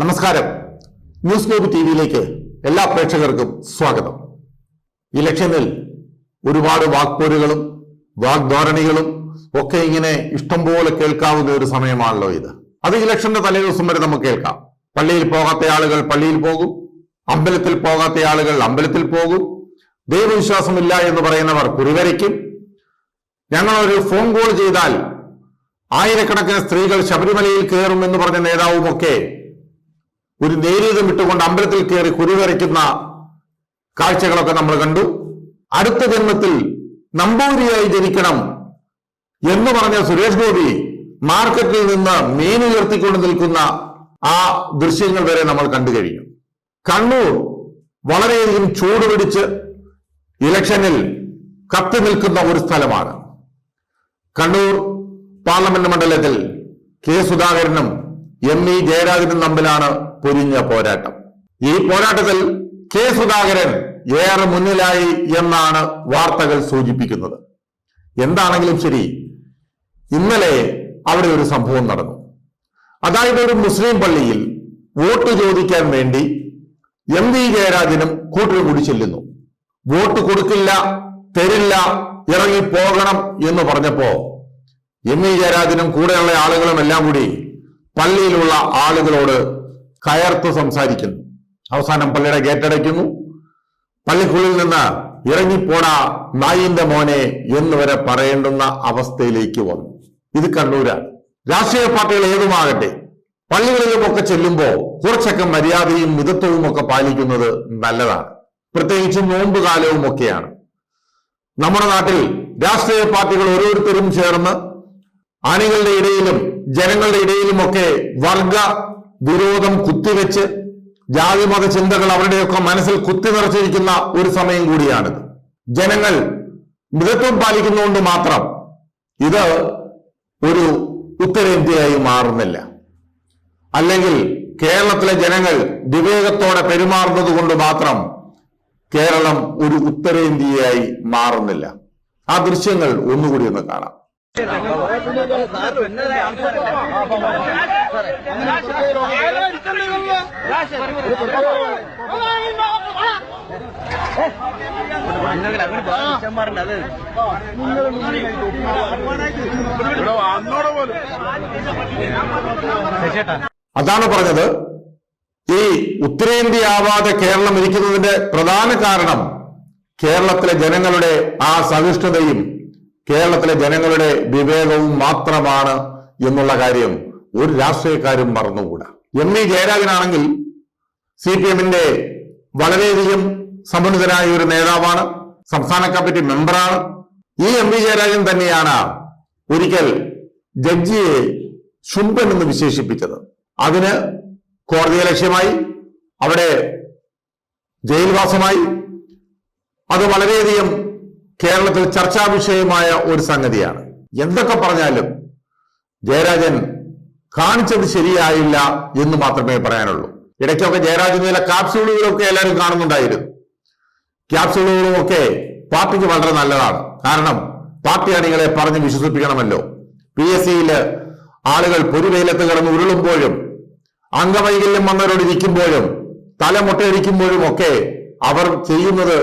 നമസ്കാരം. News globe T വിയിലേക്ക് എല്ലാ പ്രേക്ഷകർക്കും സ്വാഗതം. ഇലക്ഷനിൽ ഒരുപാട് വാക്പോരുകളും വാഗ്ധോരണികളും ഒക്കെ ഇങ്ങനെ ഇഷ്ടംപോലെ കേൾക്കാവുന്ന ഒരു സമയമാണല്ലോ ഇത്. അത് ഇലക്ഷന്റെ തലേദിവസം വരെ നമുക്ക് കേൾക്കാം. പള്ളിയിൽ പോകാത്ത ആളുകൾ പള്ളിയിൽ പോകും. അമ്പലത്തിൽ പോകാത്ത ആളുകൾ അമ്പലത്തിൽ പോകും. ദൈവവിശ്വാസമില്ല എന്ന് പറയുന്നവർ കുറിവരയ്ക്കും. ഞങ്ങൾ ഒരു ഫോൺ കോൾ ചെയ്താൽ ആയിരക്കണക്കിന് സ്ത്രീകൾ ശബരിമലയിൽ കയറും എന്ന് പറഞ്ഞ നേതാവുമൊക്കെ ഒരു നേരിയതും ഇട്ടുകൊണ്ട് അമ്പലത്തിൽ കയറി കുരുവരയ്ക്കുന്ന കാഴ്ചകളൊക്കെ നമ്മൾ കണ്ടു. അടുത്ത ജന്മത്തിൽ നമ്പൂതിരിയായി ജനിക്കണം എന്ന് പറഞ്ഞ സുരേഷ് ഗോപി മാർക്കറ്റിൽ നിന്ന് മീൻ ഉയർത്തിക്കൊണ്ട് നിൽക്കുന്ന ആ ദൃശ്യങ്ങൾ വരെ നമ്മൾ കണ്ടു കഴിഞ്ഞു. കണ്ണൂർ വളരെയധികം ചൂട് പിടിച്ച് ഇലക്ഷനിൽ കത്തി നിൽക്കുന്ന ഒരു സ്ഥലമാണ്. കണ്ണൂർ പാർലമെന്റ് മണ്ഡലത്തിൽ കെ സുധാകരനും എം ഇ ജയരാജനും തമ്മിലാണ് പൊരിഞ്ഞ പോരാട്ടം. ഈ പോരാട്ടത്തിൽ കെ സുധാകരൻ ഏറെ മുന്നിലായി എന്നാണ് വാർത്തകൾ സൂചിപ്പിക്കുന്നത്. എന്താണെങ്കിലും ശരി ഇന്നലെ അവിടെ ഒരു സംഭവം നടന്നു. അതായത് ഒരു മുസ്ലിം പള്ളിയിൽ വോട്ട് ചോദിക്കാൻ വേണ്ടി എം വി ജയരാജനും കൂട്ടരും കൂടി ചെല്ലുന്നു. വോട്ട് കൊടുക്കില്ല തരില്ല ഇറങ്ങി പോകണം എന്ന് പറഞ്ഞപ്പോ എം ഇ ജയരാജനും കൂടെയുള്ള ആളുകളും എല്ലാം കൂടി പള്ളിയിലുള്ള ആളുകളോട് കയർത്ത് സംസാരിക്കുന്നു. അവസാനം പള്ളിയുടെ ഗേറ്റ് അടയ്ക്കുന്നു. പള്ളിക്കുള്ളിൽ നിന്ന് ഇറങ്ങിപ്പോടാ നായിന്റെ മോനെ എന്ന് വരെ പറയേണ്ടുന്ന അവസ്ഥയിലേക്ക് വന്നു. ഇത് കണ്ണൂരാണ് രാഷ്ട്രീയ പാർട്ടികൾ ഏതുമാകട്ടെ പള്ളികളിലുമൊക്കെ ചെല്ലുമ്പോൾ കുറച്ചൊക്കെ മര്യാദയും മിതത്വവും ഒക്കെ പാലിക്കുന്നത് നല്ലതാണ്. പ്രത്യേകിച്ച് നോമ്പ് കാലവും ഒക്കെയാണ്. നമ്മുടെ നാട്ടിൽ രാഷ്ട്രീയ പാർട്ടികൾ ഓരോരുത്തരും ചേർന്ന് അണികളുടെ ഇടയിലും ജനങ്ങളുടെ ഇടയിലുമൊക്കെ വർഗ വിരോധം കുത്തിവെച്ച് ജാതിമത ചിന്തകൾ അവരുടെയൊക്കെ മനസ്സിൽ കുത്തി നിറച്ചിരിക്കുന്ന ഒരു സമയം കൂടിയാണിത്. ജനങ്ങൾ മിതത്വം പാലിക്കുന്നതുകൊണ്ട് മാത്രം ഇത് ഒരു ഉത്തരേന്ത്യയായി മാറുന്നില്ല. അല്ലെങ്കിൽ കേരളത്തിലെ ജനങ്ങൾ വിവേകത്തോടെ പെരുമാറുന്നത് കൊണ്ട് മാത്രം കേരളം ഒരു ഉത്തരേന്ത്യയായി മാറുന്നില്ല. ആ ദൃശ്യങ്ങൾ ഒന്നുകൂടി ഒന്ന് കാണാം. അതാണ് പറഞ്ഞത്. ഈ ഉത്തരേന്ത്യ ആവാതെ കേരളം ഇരിക്കുന്നതിന്റെ പ്രധാന കാരണം കേരളത്തിലെ ജനങ്ങളുടെ ആ സഹിഷ്ണുതയും കേരളത്തിലെ ജനങ്ങളുടെ വിവേകവും മാത്രമാണ് എന്നുള്ള കാര്യം ഒരു രാഷ്ട്രീയക്കാരും മറന്നുകൂടാ. എം വി ജയരാജനാണെങ്കിൽ സി പി എമ്മിന്റെ വളരെയധികം സമുന്നതനായ ഒരു നേതാവാണ് സംസ്ഥാന കമ്മിറ്റി മെമ്പറാണ്. ഈ എം വി ജയരാജൻ തന്നെയാണ് ഒരിക്കൽ ജഡ്ജിയെ ശുംഭൻ എന്ന് വിശേഷിപ്പിച്ചത്. അതിന് കോടതിയെ ലക്ഷ്യമായി അവിടെ ജയിൽവാസമായി. അത് വളരെയധികം കേരളത്തിൽ ചർച്ചാ വിഷയമായ ഒരു സംഗതിയാണ്. എന്തൊക്കെ പറഞ്ഞാലും ജയരാജൻ കാണിച്ചത് ശരിയായില്ല എന്ന് മാത്രമേ പറയാനുള്ളൂ. ഇടയ്ക്കൊക്കെ ജയരാജൻ ചില കാപ്സ്യൂളുകളൊക്കെ എല്ലാവരും കാണുന്നുണ്ടായിരുന്നു. ക്യാപ്സ്യൂളുകളും ഒക്കെ പാർട്ടിക്ക് വളരെ നല്ലതാണ്. കാരണം പാർട്ടി അണികളെ പറഞ്ഞ് വിശ്വസിപ്പിക്കണമല്ലോ. പി എസ് സിയിൽ ആളുകൾ പൊരുവെയിലത്ത് കിടന്ന് ഉരുളുമ്പോഴും അംഗവൈകല്യം വന്നവരോട് ഇരിക്കുമ്പോഴും തലമുട്ടയടിക്കുമ്പോഴും ഒക്കെ അവർ ചെയ്യുന്നത്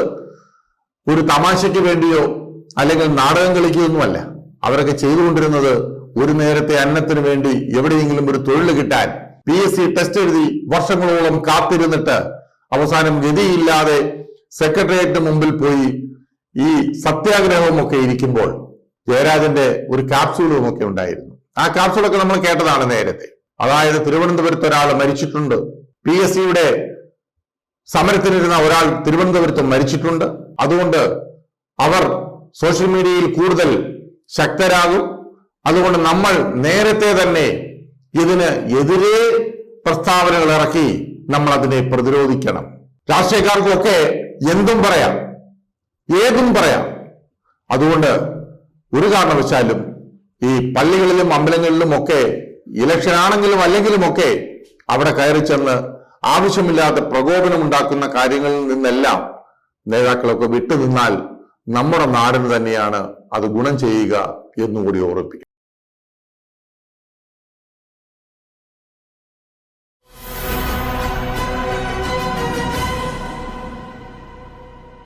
ഒരു തമാശയ്ക്ക് വേണ്ടിയോ അല്ലെങ്കിൽ നാടകം കളിക്കുകയൊന്നുമല്ല. അവരൊക്കെ ചെയ്തുകൊണ്ടിരുന്നത് ഒരു നേരത്തെ അന്നത്തിന് വേണ്ടി എവിടെയെങ്കിലും ഒരു തൊഴിൽ കിട്ടാൻ. പി എസ് സി ടെസ്റ്റ് എഴുതി വർഷങ്ങളോളം കാത്തിരുന്നിട്ട് അവസാനം ഗതിയില്ലാതെ സെക്രട്ടേറിയറ്റിന് മുമ്പിൽ പോയി ഈ സത്യാഗ്രഹവും ഒക്കെ ഇരിക്കുമ്പോൾ ജയരാജന്റെ ഒരു കാപ്സ്യൂളും ഒക്കെ ഉണ്ടായിരുന്നു. ആ കാപ്സ്യൂളൊക്കെ നമ്മൾ കേട്ടതാണ് നേരത്തെ. അതായത് തിരുവനന്തപുരത്ത് ഒരാൾ മരിച്ചിട്ടുണ്ട്. പി എസ് സിയുടെ സമരത്തിനിരുന്ന ഒരാൾ തിരുവനന്തപുരത്ത് മരിച്ചിട്ടുണ്ട്. അതുകൊണ്ട് അവർ സോഷ്യൽ മീഡിയയിൽ കൂടുതൽ ശക്തരാകും. അതുകൊണ്ട് നമ്മൾ നേരത്തെ തന്നെ ഇതിന് എതിരെ പ്രസ്താവനകൾ ഇറക്കി നമ്മൾ അതിനെ പ്രതിരോധിക്കണം. രാഷ്ട്രീയക്കാർക്കൊക്കെ എന്തും പറയാം. ഏതും പറയാം. അതുകൊണ്ട് ഒരു കാരണവശാലും ഈ പള്ളികളിലും അമ്പലങ്ങളിലും ഒക്കെ ഇലക്ഷൻ ആണെങ്കിലും അല്ലെങ്കിലും ഒക്കെ അവിടെ കയറി ചെന്ന് ആവശ്യമില്ലാത്ത പ്രകോപനം ഉണ്ടാക്കുന്ന കാര്യങ്ങളിൽ നിന്നെല്ലാം നേതാക്കളൊക്കെ വിട്ടുനിന്നാൽ നമ്മുടെ നാടിന് തന്നെയാണ് അത് ഗുണം ചെയ്യുക എന്നുകൂടി ഓർമ്മിപ്പിക്കും